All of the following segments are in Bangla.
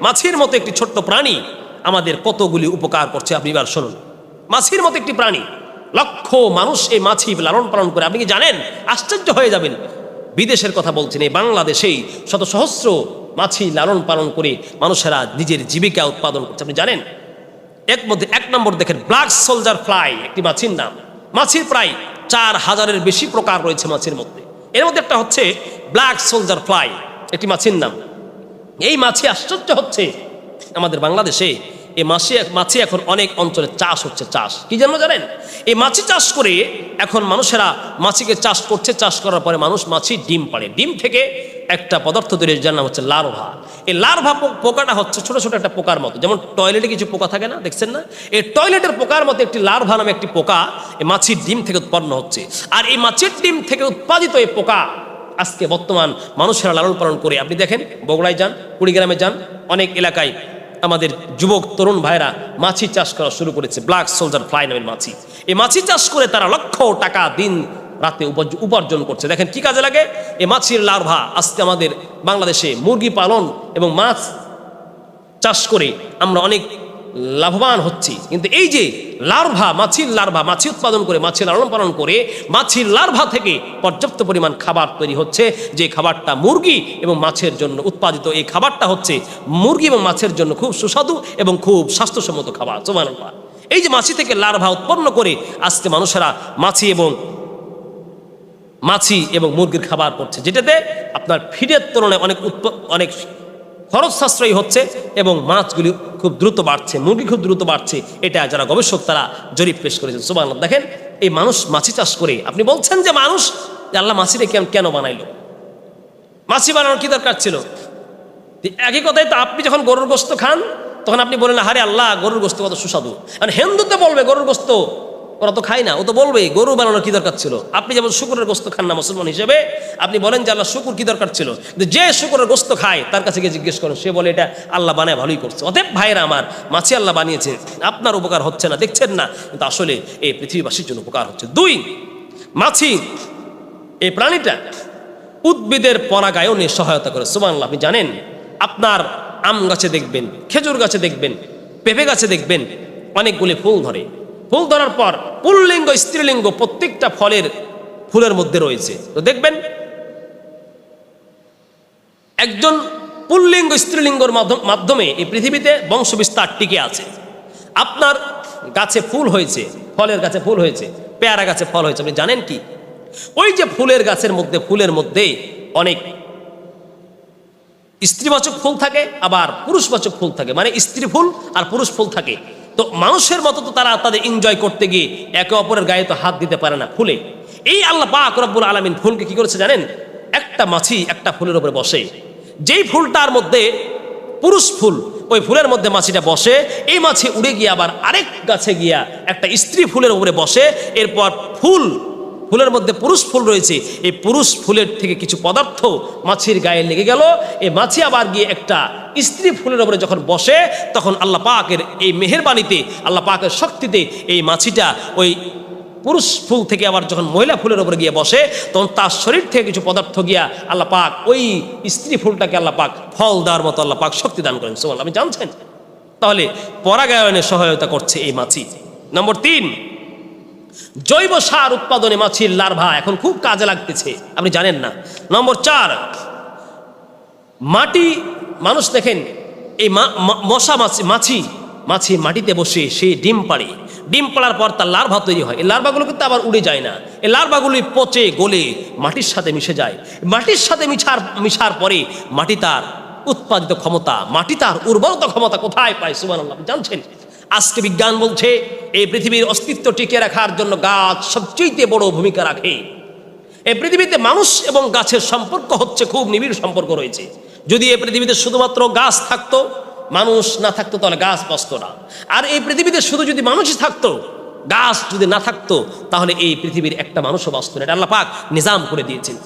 মাছির মতো একটি ছোট্ট প্রাণী আমাদের কতগুলি উপকার করছে আপনি এবার শুনুন। মাছির মতো একটি প্রাণী, লক্ষ মানুষ এই মাছি লালন পালন করে, আপনি কি জানেন? আশ্চর্য হয়ে যাবেন। বিদেশের কথা বলছেন, এই বাংলাদেশেই শত সহস্র মাছি লালন পালন করে মানুষেরা নিজের জীবিকা উৎপাদন করছে, আপনি জানেন? এক মধ্যে এক নম্বর দেখেন, ব্ল্যাক সোলজার ফ্লাই, একটি মাছির নাম। মাছির প্রায় চার হাজারের বেশি প্রকার রয়েছে মাছের মধ্যে। এর মধ্যে একটা হচ্ছে ব্ল্যাক সোলজার ফ্লাই, একটি মাছির নাম। এই মাছি আশ্চর্য হচ্ছে। আমাদের বাংলাদেশে এই মাছি মাছি এখন অনেক অঞ্চলে চাষ হচ্ছে, চাষ। কি জন্য জানেন? এই মাছি চাষ করে এখন মানুষেরা মাছিকে চাষ করছে, চাষ করার পরে মানুষ মাছি ডিম পাড়ে। ডিম থেকে একটা পদার্থ তৈরি যার নাম হচ্ছে লার্ভা। এই লার্ভা পোকাটা হচ্ছে ছোট ছোট একটা পোকার মতো। যেমন টয়লেটে কিছু পোকা থাকে না, দেখছেন না? এই টয়লেটের পোকার মতো একটি লার্ভা নামে একটি পোকা এই মাছির ডিম থেকে উৎপন্ন হচ্ছে। আর এই মাছির ডিম থেকে উৎপাদিত এই পোকা আজকে বর্তমান মানুষেরা লালন পালন করে। আপনি দেখেন, বগুড়ায় যান, কুড়িগ্রামে যান, অনেক এলাকায় আমাদের যুবক, তরুণ ভাইরা মাছি চাষ করা শুরু করেছে। ব্ল্যাক সোলজার ফ্লাই নামের মাছি। এই মাছি চাষ করে তারা লক্ষ টাকা দিন রাতে উপার্জ- উপার্জন করছে। দেখেন কি কাজে লাগে? এই মাছির লার্ভা আজকে আমাদের বাংলাদেশে মুরগি পালন এবং মাছ চাষ করে আমরা অনেক লাভবান হচ্ছি। কিন্তু এই যে লার্ভা, মাছির লার্ভা, মাছি উৎপাদন করে, মাছের লালন পালন করে, মাছির লার্ভা থেকে পর্যাপ্ত পরিমাণ খাবার তৈরি হচ্ছে, যে খাবারটা মুরগি এবং মাছের জন্য উৎপাদিত, এই খাবারটা হচ্ছে মুরগি এবং মাছের জন্য খুব সুস্বাদু এবং খুব স্বাস্থ্যসম্মত খাবার। সোমানুল্লাহ এই যে মাছি থেকে লার্ভা উৎপন্ন করে, আজকে মানুষেরা মাছি এবং মাছি এবং মুরগির খাবার করছে, যেটাতে আপনার ফিডের তুলনায় অনেক অনেক খরচ সাশ্রয়ী হচ্ছে এবং মাছগুলি খুব দ্রুত বাড়ছে, মুরগি খুব দ্রুত বাড়ছে, এটা যারা গবেষক তারা জরিপ পেশ করেছেন। সুবাহ দেখেন এই মানুষ মাছি চাষ করে, আপনি বলছেন যে মানুষ আল্লাহ মাছিরে কেন কেন বানাইলো? মাছি বানানোর কি দরকার ছিল? একই কথাই তো আপনি যখন গরুর গোস্ত খান, তখন আপনি বলেন হারে আল্লাহ, গরুর গোস্ত কত সুস্বাদু। আর হিন্দুতে বলবে গরুর গোস্ত ওরা তো খায় না, ও তো বলবে গরু বানানোর কি দরকার ছিল? আপনি যেমন শুকুরের গোস্ত খান না মুসলমান হিসেবে, আপনি বলেন যে আল্লাহ শুকুর কি দরকার ছিল? যে শুকুরের গোস্ত খায়, তার কাছে গিয়ে জিজ্ঞেস করেন, সে বলে এটা আল্লাহ বানায় ভালোই করছে। অতএব ভাইরা আমার, মাছি আল্লাহ বানিয়েছে, আপনার উপকার হচ্ছে না, দেখছেন না, কিন্তু আসলে এই পৃথিবীবাসীর জন্য উপকার হচ্ছে। দুই, মাছি এই প্রাণীটা উদ্ভিদের পরাগায়নে সহায়তা করে। সুমান আপনি জানেন, আপনার আম গাছে দেখবেন, খেজুর গাছে দেখবেন, পেঁপে গাছে দেখবেন, অনেকগুলি ফুল ধরে। ফুল ধরার পর পুল্লিঙ্গ, স্ত্রীলিঙ্গ প্রত্যেকটা ফলের ফুলের মধ্যে রয়েছে। তো দেখবেন, একজন পুল্লিঙ্গ, স্ত্রীলিঙ্গর মাধ্যম- এই পৃথিবীতে বংশ বিস্তার টিকে আছে। আপনার গাছে ফুল হয়েছে, ফলের গাছে ফুল হয়েছে, পেয়ারা গাছে ফল হয়েছে, আপনি জানেন কি? ওই যে ফুলের গাছের মধ্যে, ফুলের মধ্যে অনেক স্ত্রীবাচক ফুল থাকে, আবার পুরুষবাচক ফুল থাকে। মানে স্ত্রী ফুল আর পুরুষ ফুল থাকে। তো মানুষের মতো তো তারা তাদের এনজয় করতে গিয়ে একে অপরের গায়ে তো হাত দিতে পারে না ফুলে। এই আল্লাহ পাক রব্বুল আলমিন ফুলকে কি করেছে জানেন? একটা মাছি একটা ফুলের উপরে বসে। যেই ফুলটার মধ্যে পুরুষ ফুল, ওই ফুলের মধ্যে মাছিটা বসে। এই মাছি উড়ে গিয়ে আবার আরেক গাছে গিয়া একটা স্ত্রী ফুলের উপরে বসে। এরপর ফুল ফুলের মধ্যে পুরুষ ফুল রয়েছে, এই পুরুষ ফুলের থেকে কিছু পদার্থ মাছির গায়ে লেগে গেল। এই মাছি আবার গিয়ে একটা স্ত্রী ফুলের ওপরে যখন বসে, তখন আল্লাহ পাকের এই মেহেরবানিতে, আল্লাহ পাকের শক্তিতে এই মাছিটা ওই পুরুষ ফুল থেকে আবার যখন মহিলা ফুলের ওপরে গিয়ে বসে, তখন তার শরীর থেকে কিছু পদার্থ গিয়া আল্লাহ পাক ওই স্ত্রী ফুলটাকে আল্লাহ পাক ফল দেওয়ার মতো আল্লাহ পাক শক্তি দান করেন। সোমাল আপনি জানছেন? তাহলে পরাগায়নে সহায়তা করছে এই মাছি। নম্বর তিন জৈব সার উৎপাদনে মাছির লার্ভা এখন খুব কাজে লাগতেছে। আপনি জানেন না। নম্বর চার, মাটি, মানুষ দেখেন, এই মশা মাছি মাছি মাছি মাটিতে বসে সে ডিম পাড়ে। ডিম পাড়ার পর তার লার্ভা তৈরি হয়। এই লার্ভাগুলো কিন্তু আবার উড়ে যায় না। এই লার্ভাগুলি পচে, গলে, মাটির সাথে মিশে যায়। মাটির সাথে মিশার মিশার পরে মাটি তার উৎপাদিত ক্ষমতা, মাটি তার উর্বরতা ক্ষমতা কোথায় পায়? সুমান আপনি জানছেন? আজকে বিজ্ঞান বলছে, এই পৃথিবীর অস্তিত্ব টিকে রাখার জন্য গাছ সবচেয়ে বড় ভূমিকা রাখে। এই পৃথিবীতে মানুষ এবং গাছের সম্পর্ক হচ্ছে খুব নিবিড় সম্পর্ক রয়েছে। যদি এই পৃথিবীতে শুধুমাত্র গাছ থাকতো, মানুষ না থাকতো তাহলে গাছ বাঁচত না। আর এই পৃথিবীতে শুধু যদি মানুষই থাকতো, গাছ যদি না থাকতো, তাহলে এই পৃথিবীর একটা মানুষও বাঁচত না। এটা পাক নিজাম করে দিয়েছেন।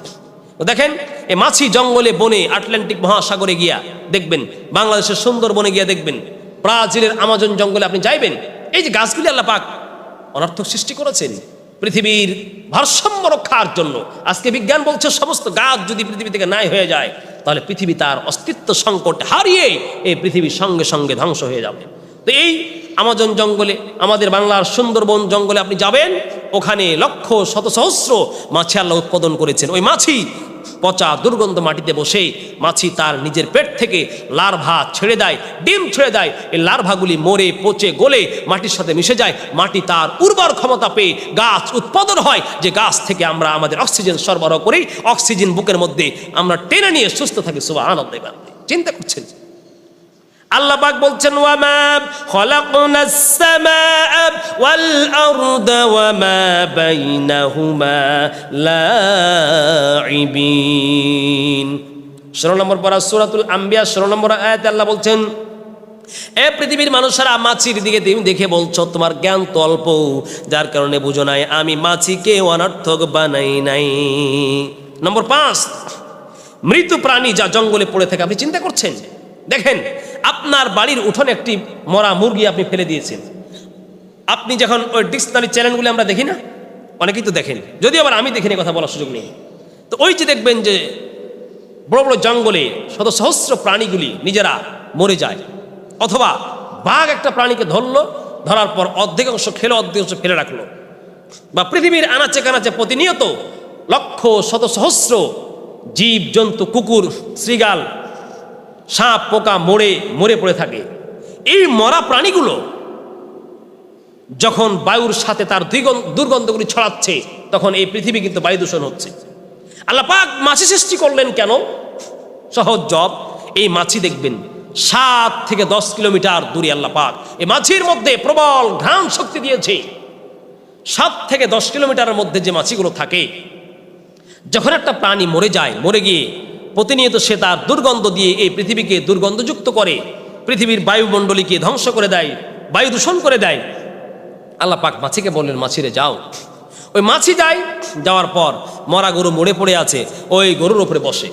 দেখেন, এই মাছি জঙ্গলে বনে আটলান্টিক মহাসাগরে গিয়া দেখবেন, বাংলাদেশের সুন্দর বনে গিয়া দেখবেন ব্রাজিলের আমাজন জঙ্গলে আপনি যাইবেন, এই যে গাছগুলি আল্লাহ পাক অনর্থক সৃষ্টি করেছেন পৃথিবীর ভারসাম্য রক্ষার জন্য। আজকে বিজ্ঞান বলছে সমস্ত গাছ যদি পৃথিবী থেকে নাই হয়ে যায়, তাহলে পৃথিবী তার অস্তিত্ব সংকট হারিয়ে এই পৃথিবীর সঙ্গে সঙ্গে ধ্বংস হয়ে যাবে। তো এই আমাজন জঙ্গলে, আমাদের বাংলার সুন্দরবন জঙ্গলে আপনি যাবেন, ওখানে লক্ষ শত সহস্র মাছি আল্লাহ উৎপাদন করেছেন। ওই মাছি পচা দুর্গন্ধ মাটিতে বসে মাছি তার নিজের পেট থেকে লার্ভা ছেড়ে দেয়, ডিম ছেড়ে দেয়। এই লার্ভাগুলি মরে, পচে, গলে, মাটির সাথে মিশে যায়। মাটি তার উর্বর ক্ষমতা পেয়ে গাছ উৎপাদন হয়, যে গাছ থেকে আমরা আমাদের অক্সিজেন সরবরাহ করি। অক্সিজেন বুকের মধ্যে আমরা টেনে নিয়ে সুস্থ থাকি সুবাহ আনন্দ চিন্তা করছেন? আল্লাহ পাক বলছেন, ওয়ামা খলাকনাস সামাআ ওয়াল আরদা ওয়ামা বাইনাহুমা লাইবিন 16 নম্বর পারা সূরাতুল আম্বিয়া 16 নম্বর আয়াতে আল্লাহ বলছেন, এ পৃথিবীর মানুষেরা মাছির দিকে তুমি দেখে বলছো, তোমার জ্ঞান তো অল্প, যার কারণে বুঝো নাই, আমি মাছিকে অনর্থক বানাই নাই। নম্বর পাঁচ, মৃত প্রাণী যা জঙ্গলে পড়ে থাকে, আপনি চিন্তা করছেন? দেখেন আপনার বাড়ির উঠোনে একটি মরা মুরগি আপনি ফেলে দিয়েছেন। আপনি যখন ওই ডিকশনারি চ্যানেলগুলি আমরা দেখি না, অনেকেই তো দেখেন। যদি আবার আমি দেখিনি কথা বলার সুযোগ নেই। তো ওই যে দেখবেন যে বড় বড় জঙ্গলে শত সহস্র প্রাণীগুলি নিজেরা মরে যায়। অথবা বাঘ একটা প্রাণীকে ধরলো, ধরার পর অর্ধেকাংশ খেলো, অর্ধেকাংশ ফেলে রাখল। বা পৃথিবীর আনাচে কানাচে প্রতিনিয়ত লক্ষ, শত সহস্র জীব, জন্তু, কুকুর শ্রীগাল সাপ, পোকা, মরে মরে পড়ে থাকে। এই মরা প্রাণীগুলো যখন বায়ুর সাথে তার দুর্গন- দুর্গন্ধগুলি ছড়াচ্ছে, তখন এই পৃথিবী কিন্তু বায়ু দূষণ হচ্ছে। আল্লাপাক মাছি সৃষ্টি করলেন কেন? সহজ জব এই মাছি দেখবেন সাত থেকে দশ কিলোমিটার দূরে আল্লাপাক এই মাছির মধ্যে প্রবল ঘ্রাণ শক্তি দিয়েছে। সাত থেকে দশ কিলোমিটারের মধ্যে যে মাছিগুলো থাকে, যখন একটা প্রাণী মরে যায়, মরে গিয়ে প্রতিনিয়ত সে তার দুর্গন্ধ দিয়ে এই পৃথিবীকে দুর্গন্ধযুক্ত করে, পৃথিবীর বায়ুমণ্ডলীকে ধ্বংস করে দেয়, বায়ু দূষণ করে দেয়। আল্লাহ পাক মাছিকে বললেন, মাছিরে যাও। ওই মাছি যায়, যাওয়ার পর মরা গরু মরে পড়ে আছে, ওই গরুর উপরে বসে।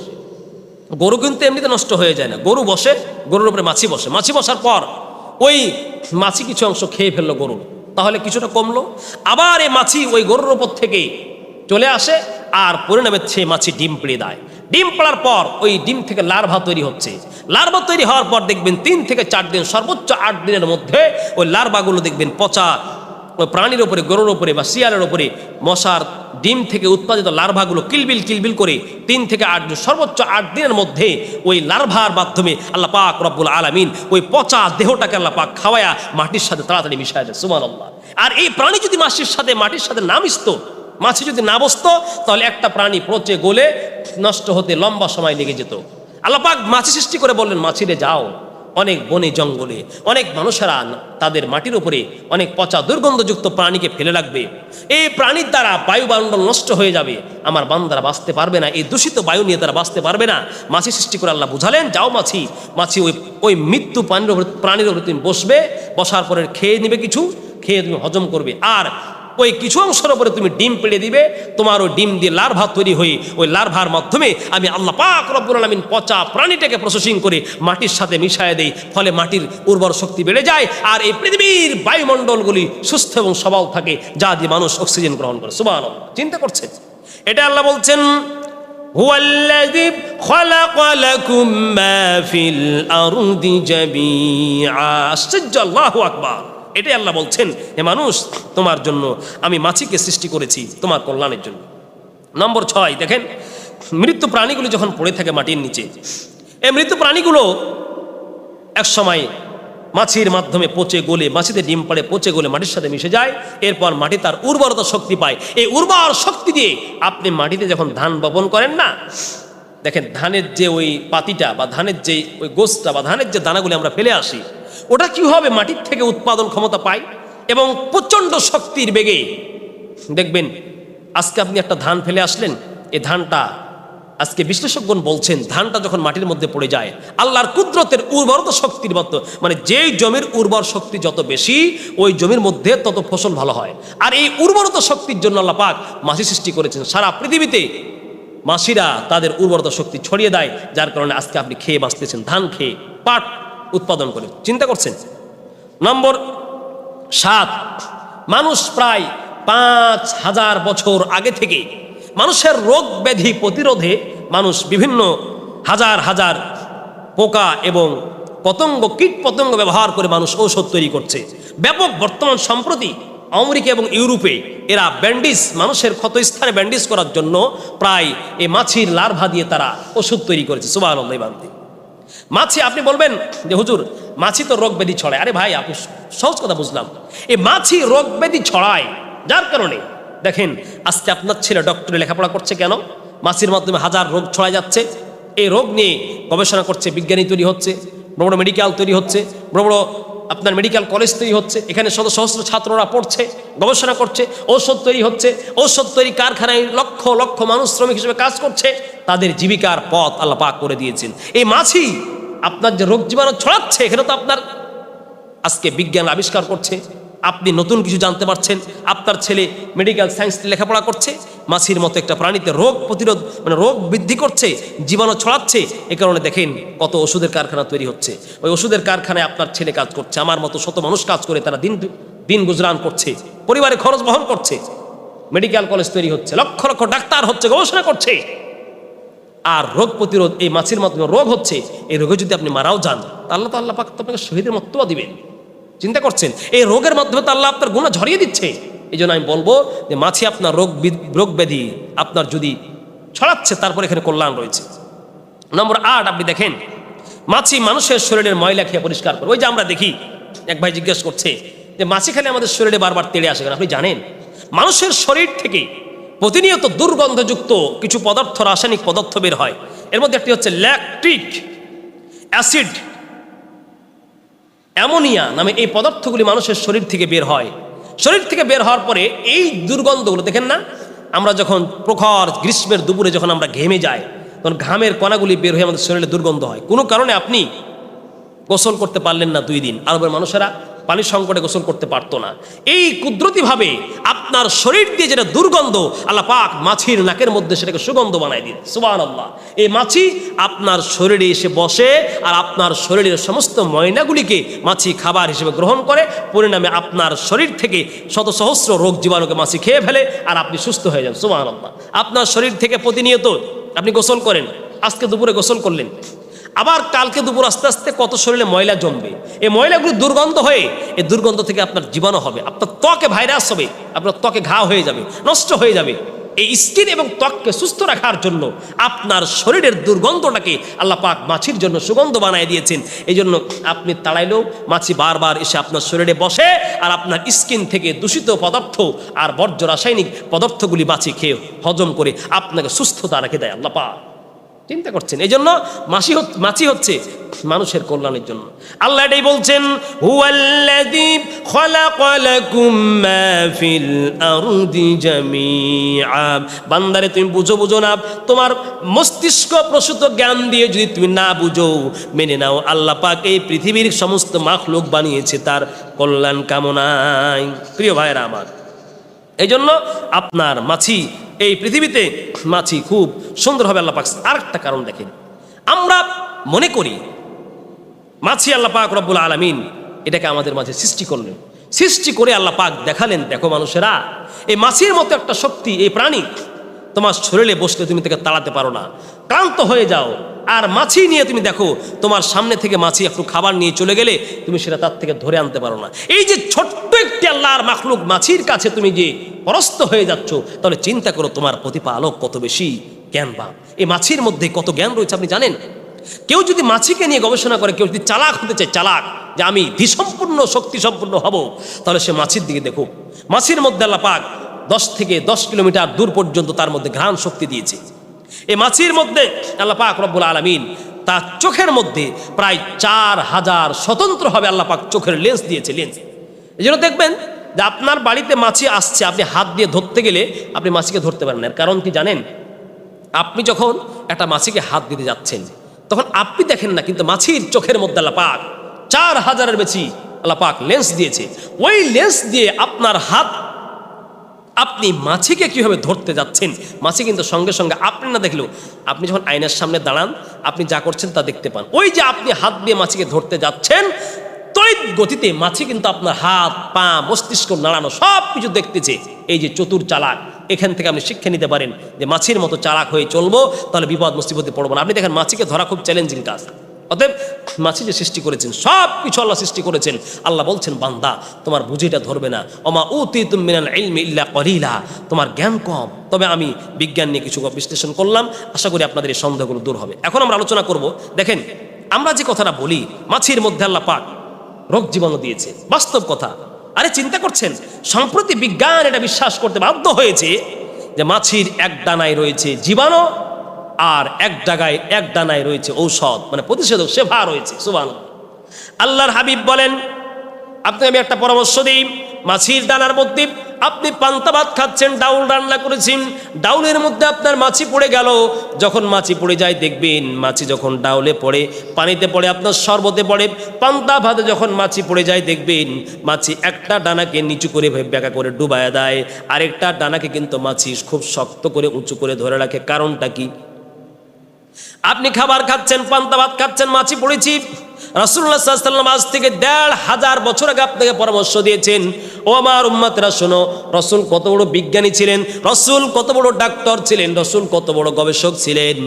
গরু কিন্তু এমনিতে নষ্ট হয়ে যায় না। গরু বসে, গরুর উপরে মাছি বসে। মাছি বসার পর ওই মাছি কিছু অংশ খেয়ে ফেলল গরু। তাহলে কিছুটা কমলো। আবার এই মাছি ওই গরুর উপর থেকে চলে আসে, আর পরিণামে সে মাছি ডিম পেড়ে দেয়। ডিম পড়ার পর ওই ডিম থেকে লার্ভা তৈরি হচ্ছে। লার্ভা তৈরি হওয়ার পর দেখবেন তিন থেকে চার দিন, সর্বোচ্চ আট দিনের মধ্যে ওই লার্ভাগুলো দেখবেন পচা, ওই প্রাণীর ওপরে, গরুর ওপরে বা শিয়ালের ওপরে মশার ডিম থেকে উৎপাদিত লার্ভাগুলো কিলবিল কিলবিল করে তিন থেকে আট দিন, সর্বোচ্চ আট দিনের মধ্যে ওই লার্ভার মাধ্যমে আল্লাহ পাক রব্বুল আলামিন ওই পচা দেহটাকে আল্লাহ পাক খাওয়ায়া মাটির সাথে তাড়াতাড়ি মিশায় সুমান আল্লাহ আর এই প্রাণী যদি মাসির সাথে, মাটির সাথে না মিশতো মাছি যদি না বসতো, তাহলে একটা প্রাণী পচে গলে, নষ্ট হতে লম্বা সময় লেগে যেত। আল্লাহ পাক মাছি সৃষ্টি করে বললেন, মাছিরে যাও, অনেক বনে জঙ্গলে, অনেক মানুষেরা তাদের মাটির উপরে অনেক পচা দুর্গন্ধযুক্ত প্রাণীকে ফেলে রাখবে। এই প্রাণীর দ্বারা বায়ুমণ্ডল নষ্ট হয়ে যাবে। আমার বান্দারা বাঁচতে পারবে না, এই দূষিত বায়ু নিয়ে তারা বাঁচতে পারবে না। মাছি সৃষ্টি করে আল্লাহ বুঝালেন, যাও মাছি মাছি ওই ওই মৃত্যু প্রাণীর উপরে প্রাণীর উপরে তুমি বসবে, বসার পরে খেয়ে নিবে কিছু, খেয়ে তুমি হজম করবে। আর ওই কিছু অংশের উপরে তুমি ডিম পেড়ে দিবে তোমার ওই ডিম দিয়ে লার্ভা তৈরি হয়ে ওই লার্ভার মাধ্যমে আমি আল্লাহ পাক রব্বুল আলমিন পচা প্রাণীটাকে প্রসেসিং করে মাটির সাথে মিশায় দেই ফলে মাটির উর্বর শক্তি বেড়ে যায় আর এই পৃথিবীর বায়ুমণ্ডলগুলি সুস্থ এবং সবল থাকে যা দিয়ে মানুষ অক্সিজেন গ্রহণ করে সুবাহ চিন্তা করছে এটা আল্লাহ বলছেন هو الذي خلق لكم ما في الأرض جميعا আশ্চর্য আল্লাহু আকবার এটাই আল্লাহ বলছেন, হে মানুষ, তোমার জন্য আমি মাছিকে সৃষ্টি করেছি, তোমার কল্যাণের জন্য। নম্বর ছয়, দেখেন, মৃত্যু প্রাণীগুলো যখন পড়ে থাকে মাটির নিচে, এই মৃত্যু প্রাণীগুলো এক সময় মাছির মাধ্যমে পচে গলে মাছিতে ডিম পাড়ে পচে গলে মাটির সাথে মিশে যায়, এরপর মাটি তার উর্বরতা শক্তি পায়। এই উর্বর শক্তি দিয়ে আপনি মাটিতে যখন ধান বপন করেন না, দেখেন, ধানের যে ওই পাতিটা বা ধানের যে ওই গোস্তটা বা ধানের যে দানাগুলি আমরা ফেলে আসি ওটা কি হবে? মাটির থেকে উৎপাদন ক্ষমতা পায় এবং প্রচণ্ড শক্তির বেগে। দেখবেন, আজকে আপনি একটা ধান ফেলে আসলেন এই ধানটা আজকে বিশ্লেষকগণ বলছেন, ধানটা যখন মাটির মধ্যে পড়ে যায়, আল্লাহর কুদরতের উর্বরতা শক্তির মতো মানে যেই জমির উর্বর শক্তি যত বেশি, ওই জমির মধ্যে তত ফসল ভালো হয়। আর এই উর্বরতা শক্তির জন্য আল্লাহ পাক মাছি সৃষ্টি করেছেন। সারা পৃথিবীতে মাসিরা তাদের উর্বরতা শক্তি ছড়িয়ে দেয়, যার কারণে আজকে আপনি খেয়ে বাঁচতেছেন। ধান খেয়ে, পাট উৎপাদন করে। চিন্তা করছেন? নম্বর সাত, মানুষ প্রায় পাঁচ হাজার বছর আগে থেকে মানুষের রোগ ব্যাধি প্রতিরোধে মানুষ বিভিন্ন হাজার হাজার পোকা এবং পতঙ্গ, কীট পতঙ্গ ব্যবহার করে মানুষ ঔষধ তৈরি করছে। ব্যাপক বর্তমান সম্প্রতি আমেরিকা এবং ইউরোপে এরা ব্যান্ডিজ মানুষের ক্ষতস্থানে ব্যান্ডিজ করার জন্য প্রায় এই মাছির লার্ভা দিয়ে তারা ওষুধ তৈরি করেছে। সুবাহ বান্তি। মাছি, আপনি বলবেন যে, হুজুর, মাছি তো রোগ ব্যাধি ছড়ায়। আরে ভাই, আপনি সহজ কথা বুঝলাম। এই মাছি রোগ ব্যাধি ছড়ায়, যার কারণে? দেখেন, আজকে আপনার ছেলে ডক্টরে লেখাপড়া করছে কেন? মাছির মাধ্যমে হাজার রোগ ছড়ায় যাচ্ছে। এই রোগ নিয়ে গবেষণা করছে, বিজ্ঞানী তৈরি হচ্ছে, বড় বড় মেডিকেল তৈরি হচ্ছে, বড় বড় আপনার মেডিকেল কলেজ তৈরি হচ্ছে, এখানে শত সহস্র ছাত্ররা পড়ছে, গবেষণা করছে, ঔষধ তৈরি হচ্ছে, ঔষধ তৈরি কারখানায় লক্ষ লক্ষ মানুষ শ্রমিক হিসেবে কাজ করছে। তাদের জীবিকার পথ আল্লাহ পাক করে দিয়েছেন। এই মাছি আপনার যে রোগ জীবাণু ছড়াচ্ছে এখানে তো আপনার আজকে বিজ্ঞান আবিষ্কার করছে, আপনি নতুন কিছু জানতে পারছেন, আপনার ছেলে মেডিকেল সায়েন্স লেখাপড়া করছে, মাছির মতো একটা প্রাণীতে রোগ প্রতিরোধ মানে রোগ বৃদ্ধি করছে, জীবাণু ছড়াচ্ছে, এ কারণে দেখেন কত ওষুধের কারখানা তৈরি হচ্ছে। ওই ওষুধের কারখানায় আপনার ছেলে কাজ করছে, আমার মতো শত মানুষ কাজ করে তারা দিন দিন গুজরান করছে, পরিবারে খরচ বহন করছে মেডিকেল কলেজ তৈরি হচ্ছে, লক্ষ লক্ষ ডাক্তার হচ্ছে, গবেষণা করছে। আর রোগ প্রতিরোধ, এই মাছির মাধ্যমে রোগ হচ্ছে, এই রোগে যদি আপনি মারাও যান আল্লাহ তো আল্লাহ পাক আপনাকে শহীদের মত্তবা দিবেন। চিন্তা করছেন, এই রোগের মাধ্যমে তো আল্লাহ আপনার গুণা ঝরিয়ে দিচ্ছে। এই জন্য আমি বলব যে মাছি আপনার রোগ রোগ ব্যাধি আপনার যদি ছড়াচ্ছে, তারপর এখানে কল্যাণ রয়েছে। নম্বর আট, আপনি দেখেন, মাছি মানুষের শরীরের ময়লা খেয়ে পরিষ্কার করে। ওই যে আমরা দেখি, এক ভাই জিজ্ঞেস করছে যে, মাছি খেলে আমাদের শরীরে বারবার তেড়ে আসে কেন? আপনি জানেন, মানুষের শরীর থেকে প্রতিনিয়ত দুর্গন্ধযুক্ত কিছু পদার্থ, রাসায়নিক পদার্থ বের হয়। এর মধ্যে একটি হচ্ছে ল্যাকট্রিক অ্যাসিড। অ্যামোনিয়া নামে এই পদার্থগুলি মানুষের শরীর থেকে বের হয়। শরীর থেকে বের হওয়ার পরে এই দুর্গন্ধগুলো, দেখেন না, আমরা যখন প্রখর গ্রীষ্মের দুপুরে যখন আমরা ঘেমে যাই, তখন ঘামের কণাগুলি বের হয়ে আমাদের শরীরে দুর্গন্ধ হয়। কোনো কারণে আপনি গোসল করতে পারলেন না দুই দিন। আরবের মানুষেরা পানির সংকটে গোসল করতে পারতো না। এই কুদরতিভাবে আপনার শরীর দিয়ে যেটা দুর্গন্ধ, আল্লাহ পাক মাছির নাকের মধ্যে সেটাকে সুগন্ধ বানায় দিন সুবান আল্লাহ এই মাছি আপনার শরীরে এসে বসে আর আপনার শরীরের সমস্ত ময়নাগুলিকে মাছি খাবার হিসেবে গ্রহণ করে। পরিণামে আপনার শরীর থেকে শত সহস্র রোগ জীবাণুকে মাছি খেয়ে ফেলে আর আপনি সুস্থ হয়ে যান। সুবান আল্লাহ আপনার শরীর থেকে প্রতিনিয়ত আপনি গোসল করেন। আজকে দুপুরে গোসল করলেন। আবার কালকে দুপুর আস্তে আস্তে কত শরীরে ময়লা জমবে। এই ময়লাগুলো দুর্গন্ধ হয়ে এই দুর্গন্ধ থেকে আপনার জীবাণু হবে। আপনার ত্বকে ভাইরাস হবে, আপনার ত্বকে ঘা হয়ে যাবে, নষ্ট হয়ে যাবে। এই স্কিন এবং ত্বককে সুস্থ রাখার জন্য আপনার শরীরের দুর্গন্ধটাকে আল্লাহ পাক মাছির জন্য সুগন্ধ বানিয়ে দিয়েছেন। এই জন্য আপনি তাড়াইলেও মাছি বারবার এসে আপনার শরীরে বসে আর আপনার স্কিন থেকে দূষিত পদার্থ আর বর্জ্য রাসায়নিক পদার্থগুলি মাছি খেয়ে হজম করে আপনাকে সুস্থতা রেখে দেয় আল্লাহ পাক। চিন্তা করছেন। এই জন্য মাসি মাছি হচ্ছে মানুষের কল্যাণের জন্য। আল্লাহ এটাই বলছেন বান্দারে, তুমি বুঝো বুঝো না। তোমার মস্তিষ্ক প্রসূত জ্ঞান দিয়ে যদি তুমি না বুঝো, মেনে নাও। আল্লাহ পাক এই পৃথিবীর সমস্ত মাখলুক বানিয়েছে তার কল্যাণ কামনায়। প্রিয় ভাইরা আমার এই জন্য আপনার মাছি এই পৃথিবীতে মাছি খুব সুন্দরভাবে আল্লাহ পাক আরেকটা কারণ দেখেন। আমরা মনে করি মাছি আল্লাহ পাক রব্বুল আলমিন এটাকে আমাদের মাঝে সৃষ্টি করলেন। সৃষ্টি করে আল্লাহ পাক দেখালেন, দেখো মানুষেরা, এই মাছির মতো একটা শক্তি, এই প্রাণী তোমার শরীরে বসলে তুমি তাকে তাড়াতে পারো না। ক্লান্ত হয়ে যাও। আর মাছি নিয়ে তুমি দেখো, তোমার সামনে থেকে মাছি একটু খাবার নিয়ে চলে গেলে তুমি সেটা তার থেকে ধরে আনতে পারো না। এই যে ছোট্ট একটি আল্লাহর মাখলুক মাছির কাছে তুমি যে পরস্ত হয়ে যাচ্ছ, তাহলে চিন্তা করো তোমার প্রতিপালক কত বেশি জ্ঞান জ্ঞানবান। এই মাছির মধ্যে কত জ্ঞান রয়েছে আপনি জানেন? কেউ যদি মাছিকে নিয়ে গবেষণা করে, কেউ যদি চালাক হতে চায়, চালাক, যে আমি ধীসম্পূর্ণ শক্তি সম্পূর্ণ হব, তাহলে সে মাছির দিকে দেখুক। মাছির মধ্যে আল্লাহ পাক দশ থেকে দশ কিলোমিটার দূর পর্যন্ত তার মধ্যে ঘ্রাণ শক্তি দিয়েছে। এই মাছির মধ্যে আল্লাহ পাক রব্বুল আলমিন তার চোখের মধ্যে প্রায় চার হাজার স্বতন্ত্রভাবে আল্লাহ পাক চোখের লেন্স দিয়েছে লেন্স এই জন্য দেখবেন যে আপনার বাড়িতে মাছি আসছে, আপনি হাত দিয়ে ধরতে গেলে আপনি মাছিকে ধরতে পারেন না। কারণ কি জানেন? আপনি যখন একটা মাছিকে হাত দিতে যাচ্ছেন, তখন আপনি দেখেন না, কিন্তু মাছির চোখের মধ্যে আল্লাহ পাক চার হাজারের বেশি আল্লাহ পাক লেন্স দিয়েছে। ওই লেন্স দিয়ে আপনার হাত আপনি মাছিকে কীভাবে ধরতে যাচ্ছেন, মাছি কিন্তু সঙ্গে সঙ্গে আপনি না দেখলেও, আপনি যখন আয়নার সামনে দাঁড়ান, আপনি যা করছেন তা দেখতে পান। ওই যে আপনি হাত দিয়ে মাছিকে ধরতে যাচ্ছেন তড়িৎ গতিতে মাছি কিন্তু আপনার হাত, পা, মস্তিষ্ক, নাড়ানো সব কিছু দেখতেছে। এই যে চতুর চালাক, এখান থেকে আপনি শিক্ষা নিতে পারেন যে মাছির মতো চালাক হয়ে চলবো, তাহলে বিপদ মুসিবতে পড়ব না। আপনি দেখেন, মাছিকে ধরা খুব চ্যালেঞ্জিং কাজ অতএব মাছি যে সৃষ্টি করেছেন, সব কিছু আল্লাহ সৃষ্টি করেছেন। আল্লাহ বলছেন, বান্দা, তোমার বুঝিটা ধরবে না। অমা উতি তুমিনাল ইলমি ইল্লা কলিলা। তোমার জ্ঞান কম। তবে আমি বিজ্ঞান নিয়ে কিছু বিশ্লেষণ করলাম। আশা করি আপনাদের এই সন্দেহগুলো দূর হবে। এখন আমরা আলোচনা করব, দেখেন, আমরা যে কথাটা বলি, মাছির মধ্যে আল্লাহ পাক রোগ জীবাণু দিয়েছে। বাস্তব কথা। আরে চিন্তা করছেন, সম্প্রতি বিজ্ঞান এটা বিশ্বাস করতে বাধ্য হয়েছে যে মাছির এক ডানায় রয়েছে জীবাণু আর এক ডাগায় এক ডানায় রয়েছে ঔষধ মানে প্রতিষেধক সেবা রয়েছে সুবান আল্লাহর হাবিব বলেন আপনি আমি একটা পরামর্শ দিই, মাছির ডানার মধ্যে আপনি পান্তা ভাত খাচ্ছেন, ডাউল রান্না করেছেন, ডাউলের মধ্যে আপনার মাছি পড়ে গেল। যখন মাছি পড়ে যায়, দেখবেন মাছি যখন ডাউলে পড়ে, পানিতে পড়ে, আপনার শরবতে পড়ে, পান্তা ভাতে যখন মাছি পড়ে যায়, দেখবেন মাছি একটা ডানাকে নিচু করে ব্যাকা করে ডুবায় দেয়। আরেকটা ডানাকে কিন্তু মাছি খুব শক্ত করে উঁচু করে ধরে রাখে। কারণটা কি? আপনি খাবার খাচ্ছেন, পান্তা ভাত খাচ্ছেন, মাছি পড়েছি। রাসুল্লাহ সাল্লাম আজ থেকে দেড় হাজার বছর আগে আপনাকে পরামর্শ দিয়েছেন, ও আমার উম্মাতেরা, শোনো, রসুল কত বড় বিজ্ঞানী ছিলেন, রসুল কত বড় ডাক্তার ছিলেন, রসুল কত বড় গবেষক ছিলেন।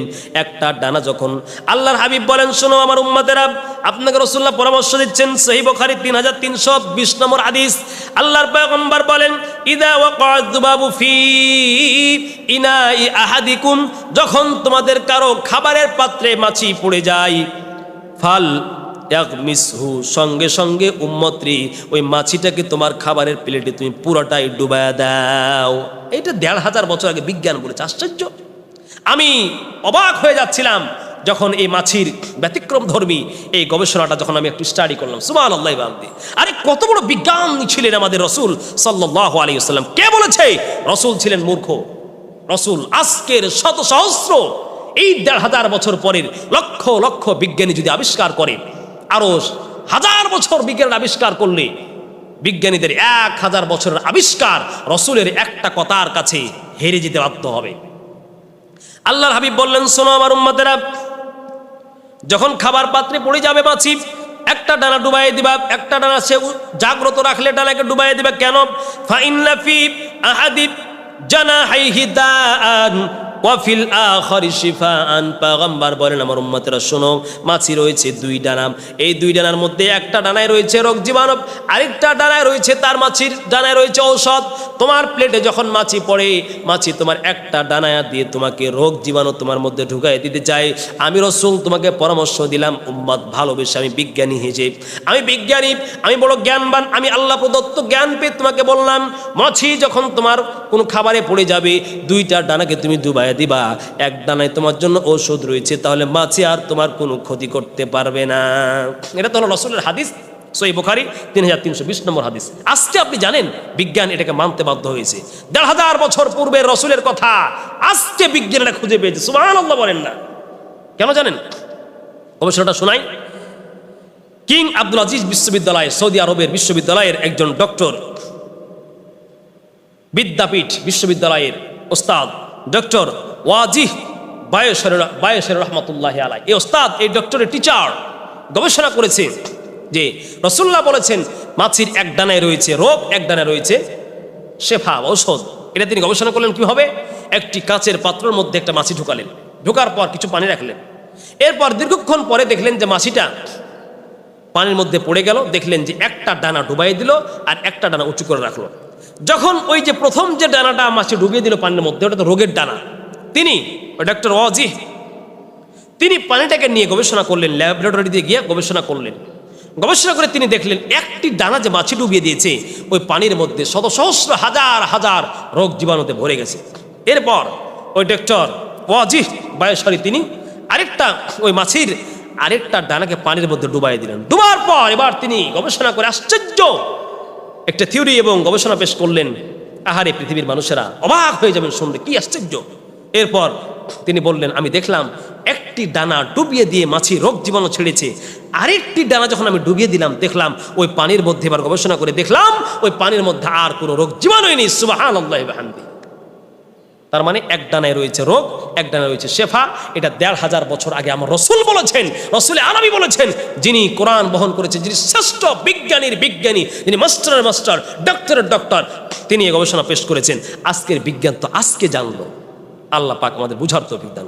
একটা ডানা যখন আল্লাহর হাবিব বলেন, শোনো আমার উম্মাতেরা, আপনাকে রসুল্লাহ পরামর্শ দিচ্ছেন, সহি বখারি তিন হাজার তিনশো বিশ নম্বর আদিস আল্লাহর পয়গম্বর বলেন, ইদা ওয়াকাদুবাবু ফি ইনাই আহাদিকুম যখন তোমাদের কারও খাবারের পাত্রে মাছি পড়ে যায়, ফাল মিসহু সঙ্গে সঙ্গে উম্মত্রী, ওই মাছিটাকে তোমার খাবারের প্লেটে তুমি পুরোটাই ডুবায়া দাও। এটা দেড় হাজার বছর আগে বিজ্ঞান বলেছে, আশ্চর্য। আমি অবাক হয়ে যাচ্ছিলাম যখন এই মাছির ব্যতিক্রম ধর্মী এই গবেষণাটা যখন আমি একটু স্টাডি করলাম। সুমান আল্লাহ বান্দি। আরে, কত বড় বিজ্ঞান ছিলেন আমাদের রসুল সাল্লাহ আলী সাল্লাম কে বলেছে? রসুল ছিলেন মূর্খ। রসুল আজকের শত সহস্র। এই দেড় হাজার বছর পরের লক্ষ লক্ষ বিজ্ঞানী যদি আবিষ্কার করে আরও হাজার বছর বিজ্ঞান আবিষ্কার করলে, বিজ্ঞানীদের এক হাজার বছরের আবিষ্কার রসুলের একটা কথার কাছে হেরে যেতে বাধ্য হবে। আল্লাহর হাবিব বললেন, শোনো আমার উম্মাতেরা, যখন খাবার পাত্রে পড়ে যাবে মাছি, একটা ডানা ডুবাই দিবা, একটা ডানা সে জাগ্রত রাখলে ডানাকে ডুবাই দিবে কেন? ফাইন্না ফি আহাদিব জানাহাইহি দাআন ওয়াফিল আখরি শিফাআন পয়গম্বর বলেন আমার উম্মতেরা, শোনো, মাছি রয়েছে দুই ডানা এই দুই ডানার মধ্যে একটা ডানায় রয়েছে রোগ জীবাণু, আরেকটা ডানায় রয়েছে তার মাছির, ডানায় রয়েছে ঔষধ। তোমার প্লেটে যখন মাছি পড়ে, মাছি তোমার একটা ডানায়া দিয়ে তোমাকে রোগ জীবাণু তোমার মধ্যে ঢুকাই দিতে চাই আমি রসুল, তোমাকে পরামর্শ দিলাম, উম্মত ভালোবেসে আমি বিজ্ঞানী হেজে আমি বিজ্ঞানী, আমি বড় জ্ঞানবান, আমি আল্লাহ প্রদত্ত জ্ঞান পেয়ে তোমাকে বললাম, মাছি যখন তোমার কোনো খাবারে পড়ে যাবে, দুইটা ডানাকে তুমি ডুবাই দিবা, এক ডানায় তোমার জন্য ঔষধ রয়েছে, তাহলে মাছি আর তোমার কোনো ক্ষতি করতে পারবে না। এটা তো হলো রসুলের হাদিস সই বুখারি, তিন হাজার তিনশো বিশ নম্বর হাদিস। আজকে আপনি জানেন, বিজ্ঞান এটাকে মানতে বাধ্য হয়েছে। দেড় হাজার বছর পূর্বে রসুলের কথা, আজকে বিজ্ঞান এটা খুঁজে পেয়েছে। সুবাহ বলেন না। কেন জানেন? গবেষণাটা শোনাই। কিং আব্দুল আজিজ বিশ্ববিদ্যালয়, সৌদি আরবের বিশ্ববিদ্যালয়ের একজন ডক্টর, বিদ্যাপীঠ বিশ্ববিদ্যালয়ের ওস্তাদ ডক্টর ওয়াজিহ বায়সের বায়সের রহমতুল্লাহ আলাই এই ওস্তাদ, এই ডক্টরের টিচার গবেষণা করেছে যে রসুল্লাহ বলেছেন, মাছির এক ডানায় রয়েছে রোগ, এক ডানায় রয়েছে শেফা ঔষধ। এটা তিনি গবেষণা করলেন কীভাবে? একটি কাঁচের পাত্রের মধ্যে একটা মাছি ঢুকালেন। ঢোকার পর কিছু পানি রাখলেন। এরপর দীর্ঘক্ষণ পরে দেখলেন যে মাছিটা পানির মধ্যে পড়ে গেল। দেখলেন যে একটা ডানা ডুবাই দিল আর একটা ডানা উঁচু করে রাখল। যখন ওই যে প্রথম যে ডানাটা মাছি ডুবিয়ে দিল পানির মধ্যে, ওটা তো রোগের ডানা। তিনি ডক্টর ওয়াজি তিনি পানিটাকে নিয়ে গবেষণা করলেন ল্যাবরেটরিতে গিয়ে গবেষণা করলেন। গবেষণা করে তিনি দেখলেন, একটি ডানা যে মাছি ডুবিয়ে দিয়েছে, ওই পানির মধ্যে শত সহস্র হাজার হাজার রোগ জীবাণুতে ভরে গেছে। এরপর ওই ডক্টর ওয়াজিহ বায়সরি তিনি আরেকটা, ওই মাছির আরেকটা ডানাকে পানির মধ্যে ডুবাই দিলেন। ডুবার পর এবার তিনি গবেষণা করে আশ্চর্য একটা থিওরি এবং গবেষণা পেশ করলেন আহারে পৃথিবীর মানুষেরা অবাক হয়ে যাবেন শুনলে কি আশ্চর্য। এরপর তিনি বললেন, আমি দেখলাম একটি ডানা ডুবিয়ে দিয়ে মাছি রোগ জীবাণু ছেড়েছে। আরেকটি ডানা যখন আমি ডুবিয়ে দিলাম, দেখলাম ওই পানির মধ্যে, এবার গবেষণা করে দেখলাম, ওই পানির মধ্যে আর কোনো রোগ জীবাণুই নেই সুবাহ আল্লাহ তার মানে এক ডানায় রয়েছে রোগ, এক ডানায় রয়েছে শেফা। এটা দেড় হাজার বছর আগে আমার রসুল বলেছেন, রসুল আরবি বলেছেন। যিনি কোরআন বহন করেছেন, যিনি শ্রেষ্ঠ বিজ্ঞানীর বিজ্ঞানী, যিনি মাস্টারের মাস্টার ডক্টরের ডক্টর, তিনি গবেষণা পেশ করেছেন। আজকের বিজ্ঞান তো আজকে জানলো। আল্লাহ পাক আমাদের বুঝার তো বিজ্ঞান